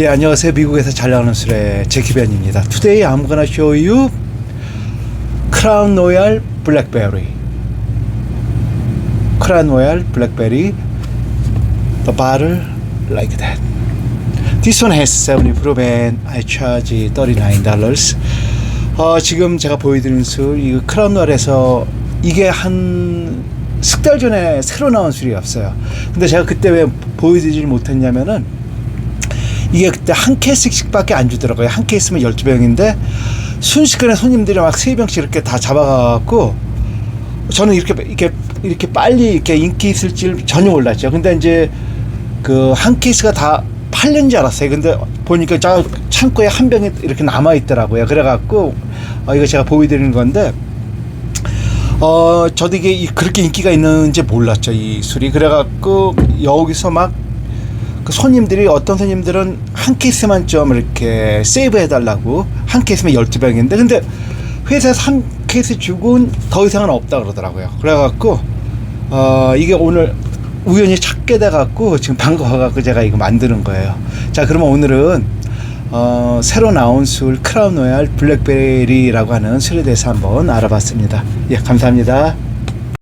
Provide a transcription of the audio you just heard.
예, 안녕하세요. 미국에서 잘 나가는 술의 제키벤입니다. Today I'm gonna show you 크라운 로얄 블랙베리. 크라운 로얄 블랙베리. The bottle like that. This one has 70 proof and I charge $39. 어, 지금 제가 보여드리는 술, 이 크라운 로얄에서 이게 한석달 전에 새로 나온 술이었어요. 근데 제가 그때 왜 보여드리지 못했냐면은 이게 그때 한 케이스씩밖에 안 주더라고요. 한 케이스면 12병인데 순식간에 손님들이 막 세 병씩 이렇게 다 잡아가갖고 저는 이렇게 이렇게 이렇게 빨리 이렇게 인기 있을 줄 전혀 몰랐죠. 근데 이제 그 한 케이스가 다 팔린 줄 알았어요. 근데 보니까 저 창고에 한 병이 이렇게 남아 있더라고요. 그래갖고 어, 이거 제가 보여드리는 건데 어 저도 이게 이- 그렇게 인기가 있는지 몰랐죠 이 술이 그래갖고 여기서 막 그 손님들이 어떤 손님들은 한 케이스만 좀 이렇게 세이브 해달라고 한 케이스면 12병인데 근데 회사에서 한 케이스 주고는 더 이상은 없다 그러더라고요. 그래갖고 어 이게 오늘 우연히 찾게 돼갖고 지금 와갖고 제가 이거 만드는 거예요. 자 그러면 오늘은 어 새로 나온 술 크라운 로얄 블랙베리라고 하는 술에 대해서 한번 알아봤습니다. 예 감사합니다